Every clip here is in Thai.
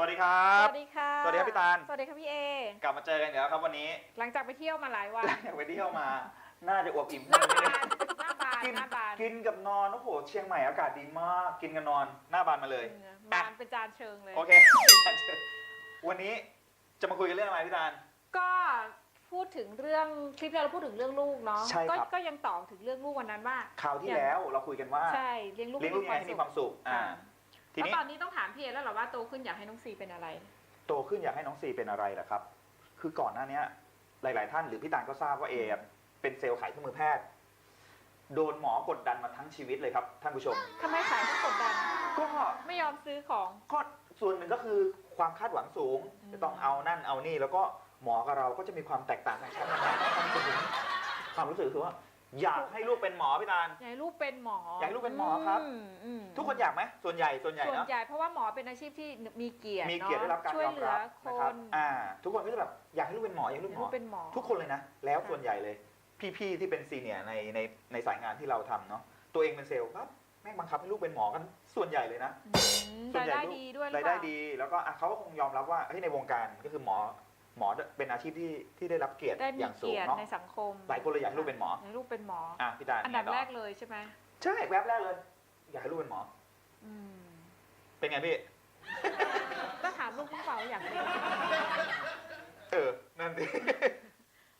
วัสดีครัสบวัสดีค่ะ สวัสดีครับพี่ตาล สวัสดีครับพี่เอ กลับมาเจอกันอีกแล้วครับวันนี้ หลังจากไปเที่ยวมาหลายวัน อยากไปเที่ยวมา น่าจะอวบอิ่มหน้าขึ้นบานหน้าบานกินหน้าบานกินกับนอน โอ้โห เชียงใหม่อากาศดีมาก กินกับนอน หน้าบานมาเลยบานเป็นจานเชิงเลย โอเควันนี้จะมาคุยกันเรื่องอะไรพี่ตาล ก็พูดถึงเรื่องคลิปที่เราพูดถึงเรื่องลูกเนาะใช่ครับก็ก็ยังต่อถึงเรื่องลูกวันนั้นว่าคราวที่อย่างแล้วเราคุยกันว่าใช่เลี้ยงลูกเลี้ยงลูกยังไงให้มีความสุขอ่าค่ะ ทีแล้วนี้ตอนนี้ต้องถามพี่เอแล้วเหรอว่าโตขึ้นอยากให้น้องซีเป็นอะไร โตขึ้นอยากให้น้องซีเป็นอะไรล่ะครับ คือก่อนหน้าเนี้ย หลาย ๆ ท่านหรือพี่ตาลก็ทราบว่าเออะเป็นเซลล์ขายเครื่องมือแพทย์ โดนหมอกดดันมาทั้งชีวิตเลยครับท่านผู้ชม ทำไมขายต้องกดดัน ก็ ไม่ยอมซื้อของ ก็ส่วนหนึ่งก็คือความคาดหวังสูง อืม จะต้องเอานั่นเอานี่ แล้วก็หมอกับเราก็จะมีความแตกต่างกันชั้นนะความรู้สึกคือว่า อยากให้ลูกเป็นหมอพี่ตาล อยากให้ลูกเป็นหมออยากให้ลูกเป็นหมอครับ มอืมทุกคนอยากไหมส่วนใหญ่ส่วนใหญ่ส่วนเนาะ ใหญ่เพราะว่าหมอเป็นอาชีพที่มีเกียรติมีเกียรติได้รับการช่วยยอมเหลืรัอบคนะครับนอ่า ทุกคนก็จะแบบอยากให้ลูกเป็นหมออยากให้ลูกอยากเป็นหมให้ลูอกเป็นหมอ ทุกคนเลยนะ แล้วค่ะ ส่วนใหญ่เลย พี่ๆที่เป็นซีเนียร์ในในในสายงานที่เราทำเนาะตัวเองเป็นเซลล์ครับแม่งบังคับให้ลูกเป็นหมอกันส่วนใหญ่เลยนะ อืมส่วนรายใหญ่ได้ลูก ดีด้วยหรือรายเปได้ล่า ดีแล้วก็อะเขาก็คงยอมรับว่าเฮ้ยในวงการก็คือหมอ หมอเป็นอาชีพที่ที่ได้รับเกียรติได้อมีย่างสูเกีงยรติเนาะในสังคมหลายคนเลยอยากให้ลูกเป็นหมออยากให้ลูกเป็นหมออะพี่ตาลอันดับไงต่แรกเลยใช่ไหมใช่แวบแรกเลย อยากให้ลูกเป็นหมอ อืมเป็นไงพี่ ก็ถามลูกพี่เปล่าว่าอยากเป็นเออ นั่นดิ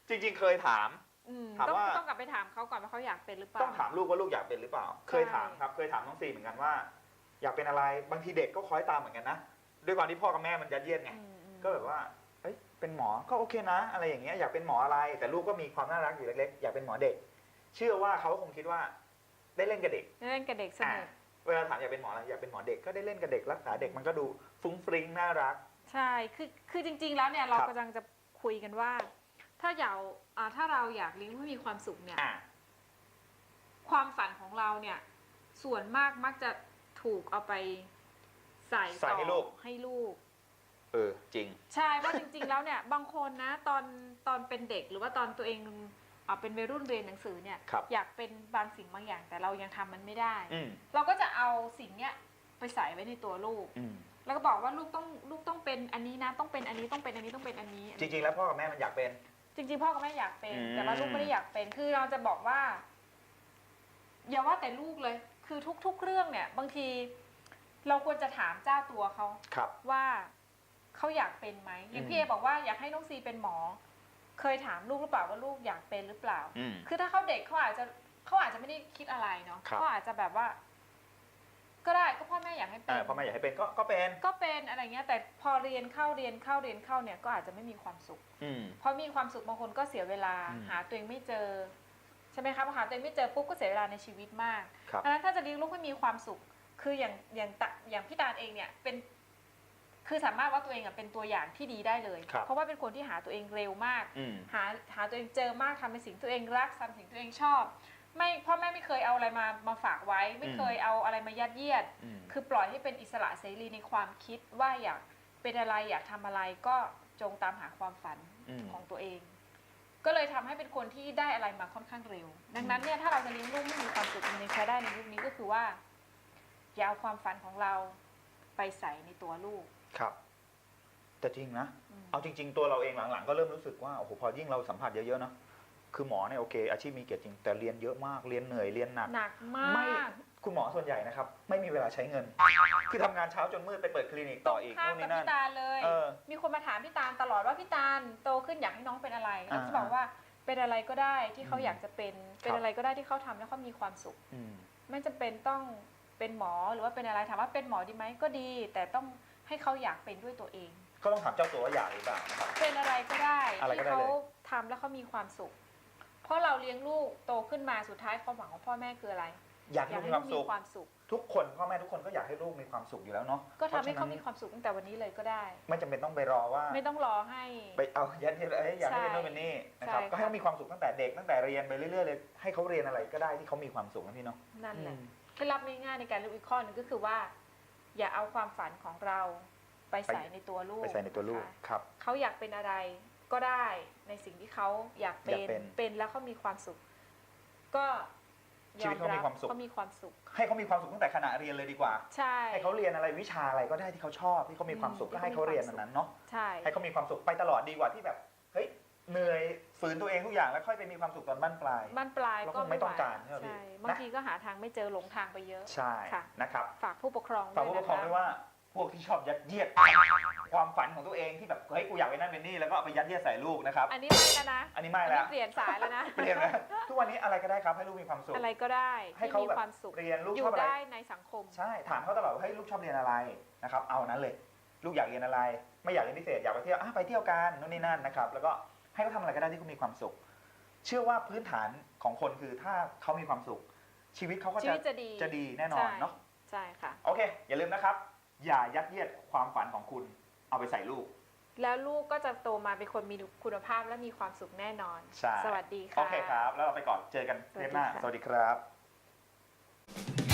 จริง ๆ เคยถาม อืมถามต้องว่า ต้องกลับไปถามเขาก่อนว่าเขาอยากเป็นหรือเปล่า ต้องถามลูกว่าลูกอยากเป็นหรือเปล่า เคยถามครับ เคยถามน้องซีเหมือนกันว่า อยากเป็นอะไร บางทีเด็กก็คอยตามเหมือนกันนะ ด้วยความที่พ่อกับแม่มันยัดเยียดไง อืมอืมก็แบบว่า เอ้ยเป็นหมอก็โอเคนะ อะไรอย่างเงี้ยอยากเป็นหมออะไร แต่ลูกก็มีความน่ารักอยู่เล็กๆอยากเป็นหมอเด็ก เชื่อว่าเขาคงคิดว่า ได้เล่นกับเด็กเล่นกับเด็กสอ่านุกเวลาถามอยากเป็นหมออะไรอยากเป็นหมอเด็กก็ได้เล่นกับเด็กรักษาเด็กมันก็ดูฟุ้งฟริ้งน่ารัก ใช่คือคือจริง ๆ แล้วเนี่ยเราครับกำลังจะคุยกันว่า ถ้าอยากอ่าถ้าเราอยากเลี้ยงลูกให้มีความสุขเนี่ยอ่าความฝันของเราเนี่ย ส่วนมากมักจะถูกเอาไปใส่ใส่ต่อให้ลูกให้ลูก เออจริง ใช่ว่าจริงๆแล้วเนี่ยบางคนนะตอนตอนเป็นเด็กหรือว่าตอนตัวเองอ่าเป็นวัยรุ่นเรียนหนังสือเนี่ยครับอยากเป็นบางสิ่งบางอย่างแต่เรายังทำมันไม่ได้ อืม เราก็จะเอาสิ่งเนี้ยไปใส่ไว้ในตัวลูก อืมแล้วก็บอกว่าลูกต้องลูกต้องเป็นอันนี้นะต้องเป็นอันนี้ต้องเป็นอันนี้ต้องเป็นอันนี้ จริง ๆ แล้วพ่อกับแม่มันอยากเป็น จริงๆพ่อก็ไม่อยากเป็น อืม แต่ว่าลูกไม่ได้อยากเป็น คือเราจะบอกว่า อย่าว่าแต่ลูกเลย คือทุก ๆ เรื่องเนี่ย บางที เราควรจะถามเจ้าตัวเขาครับ ว่า เขาอยากเป็นไหมอย่างอืมพี่เอบอกว่าอยากให้น้องซีเป็นหมอ เคยถามลูกหรือเปล่าว่าลูกอยากเป็นหรือเปล่าอืมคือถ้าเขาเด็กเขาอาจจะเขาอาจจะไม่ได้คิดอะไรเนาะครับเขาอาจจะแบบว่า ก็ได้ก็พ่อแม่อยากให้เป็เอนอพ่อแม่อยากให้เป็นก็ก็เป็น ก็เป็นอะไรเงี้ย แต่พอเรียนเข้าเรียนเข้าเรียนเข้าเนี่ย ก็อาจจะไม่มีความสุขอืมพอมีความสุขบางคนก็เสียเวลาอืมหาตัวเองไม่เจอใช่ไหมคะพอหาตัวเองไม่เจอปุ๊บก็เสียเวลาในชีวิตมากครับดังนั้นถ้าจะเลี้ยงลูกให้มีความสุข คืออย่างอย่างตะอย่างพี่ตาลเองเนี่ยเป็น คือสามารถว่าตัวเองอะเป็นตัวอย่างที่ดีได้เลย ครับเพราะว่าเป็นคนที่หาตัวเองเร็วมาก อืม หาหาตัวเองเจอมากทำในสิ่งตัวเองรักทำสิ่งตัวเองชอบ ไม่พ่อแม่ไม่เคยเอาอะไรมามาฝากไว้ ไม่เคยเอาอะไรมายัดเยียด อืม คือปล่อยให้เป็นอิสระเสรีในความคิดว่าอยากเป็นอะไรอยากทำอะไรก็จงตามหาความฝันอืม ของตัวเอง ก็เลยทำให้เป็นคนที่ได้อะไรมาค่อนข้างเร็ว ดังนั้นเนี่ยถ้าเราจะเลี้ยงลูกให้มีความสุขมันยังใช้ได้ในยุคนี้ก็คือว่า อย่าเอาความฝันของเราไปใส่ในตัวลูก ครับ แต่จริงนะอืมเอาจริง ๆ ตัวเราเองหลังๆ ก็เริ่มรู้สึกว่า โอ้โห พอยิ่งเราสัมผัสเยอะๆเนาะคือหมอเนี่ยโอเค อาชีพมีเกียรติจริง แต่เรียนเยอะมาก เรียนเหนื่อย เรียนหนัก หนักมไม่ากคุณหมอส่วนใหญ่นะครับ ไม่มีเวลาใช้เงิน คือทำงานเช้าจนมืดไปเปิดคลินิกต่ออีกข้ามนู่นกับนี่นั่น พี่ตาลเลย เออมีคนมาถามพี่ตาลตลอดว่าพี่ตาลโตขึ้นอยากให้น้องเป็นอะไรเราจะอ่าบอกว่าเป็นอะไรก็ได้ที่เขาอืมอยากจะเป็น เป็นครับ อะไรก็ได้ที่เขาทำแล้วเขามีความสุข อืม ไม่จำเป็นต้องเป็นหมอหรือว่าเป็นอะไรถามว่าเป็นหมอดีไหมก็ดี แต่ต้อง ให้เขาอยากเป็นด้วยตัวเอง ก็ต้องถามเจ้าตัวว่าอยากหรือเปล่านะครับ เป็นอะไรก็ได้อะไรก็ที่ได้เขาเลย ทำแล้วเขามีความสุข เพราะเราเลี้ยงลูกโตขึ้นมาสุดท้ายความหวังของพ่อแม่คืออะไรอยากอให้ยากลูกให้มีลูความกสุข มีความสุข ทุกคนพ่อแม่ทุกคนก็อยากให้ลูกมีความสุขอยู่แล้วเนาะก็ทำให้พเขาระฉะนั้นมีความสุขตั้งแต่วันนี้เลยก็ได้ ไม่จำเป็นต้องไปรอว่า ไม่ต้องรอให้ ไปเอายัดเยียดเอ้ยอยากให้เป็นใช่โน่นเป็นนี่นะครับ ใช่ก็ให้เขามีความสุขตั้งแต่เด็กตั้งแต่เรียนไปเรื่อยๆเลยให้เขาเรียนอะไรก็ได้ที่เขามีความสุขนะพี่เนาะนั่นแหละอืม เคล็ดลับง่ายๆในการเลี้ยงอีกข้อหนึงก็คือว่า อย่าเอาความฝันของเราไปใส่ในตัวลูกไปใส่ในตัวลูกนะคะครับเขาอยากเป็นอะไรก็ได้ในสิ่งที่เขาอยากเป็อยากเป็นเป็นแล้วเขามีความสุข ก็ยชีอวิตมเขารัมีบความสุขเขามีความสุข ให้เขามีความสุขตั้งแต่ขณะเรียนเลยดีกว่า ใช่ ให้เขาเรียนอะไรวิชาอะไรก็ได้ที่เขาชอบที่เขามีความสุขอืมก็ให้เขาเรียนอันนั้นเนาะใช่ให้เขามีความสุขไปตลอดดีกว่าที่แบบ เฮ้ยเหนื่อยฝืนตัวเองทุกอย่างแล้วค่อยไปมีความสุขตอนบ้านปลาย บ้านปลายเราก็คงไม่ต้องการใช่ไหมพี่ใช่นะบางทีก็หาทางไม่เจอหลงทางไปเยอะ ใช่ค่ะ นะครับฝากผู้ปกครองฝากผู้ปกครองนะะด้วยว่าพวกที่ชอบยัดเยียด ความฝันของตัวเองที่แบบเฮ้ยกูอยากเป็นนั่นเป็นนี่แล้วก็เอาไปยัดเยียดใส่ลูกนะครับ อันนี้ไม่แล้วนะอันนี้ไม่อันแล้วนี้เปลี่ยนสายแล้วนะ เปลี่ยนแล้วทุกวันนี้อะไรก็ได้ครับให้ลูกมีความสุข อะไรก็ได้ให้ที่เขามีแบบความสุข เรียนลูกอชอยู่บอะไร ได้ในสังคม ใช่ถามเขาตลอดว่าให้ยลูกชอบเรียนอะไรนะครับเอาอันนั้นเลย ลูกอยากเรียนอะไร ไม่อยากเรียนพิเศษอยากไปเที่ยวอะไปเที่ยวกันนู่นนี่นั่นนะครับแล้วก็ ให้เขาทำอะไรก็ได้ที่เขามีความสุข เชื่อว่าพื้นฐานของคนคือถ้าเขามีความสุข ชีวิตเขาก็ชีจะวิตจะดีจะดีแน่นอนเนาะใช่ค่ะ โอเค อย่าลืมนะครับ อย่ายัดเยียดความฝันของคุณ เอาไปใส่ลูก แล้วลูกก็จะโตมาเป็นคนมีคุณภาพและมีความสุขแน่นอน ใช่ สวัสดีค่ะ โอเคครับ แล้วเราไปก่อนเจอกันเทปหน้าสวัสดีค่ะสวัสดีครับ